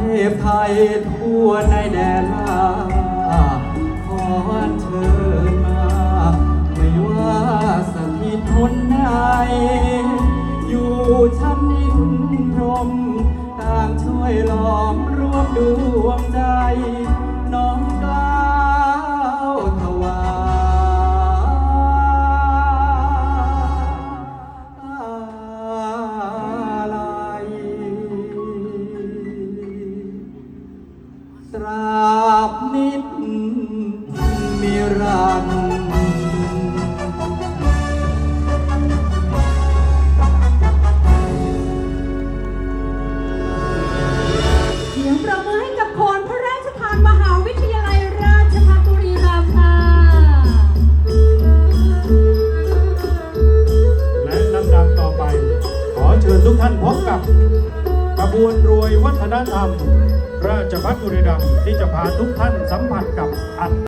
พไทยทั่วในแดนลาขอเชิญมา ไม่ว่าสถิตหนไหนอยู่ชั้นนินพรม ต่างช่วยหลอมรวมดวงใจ ตราบนิดนิรันดร์เสียงประมือให้กับโคนพระราชทานมหาวิทยาลัยราชภัฏบุรีรัมย์ค่ะ และลำดับต่อไป ขอเชิญทุกท่านพบกับ ขบวนรวยวัฒนธรรม ราชพัฒบุรีรัมย์ที่จะพาทุกท่านสัมผัสกับอัต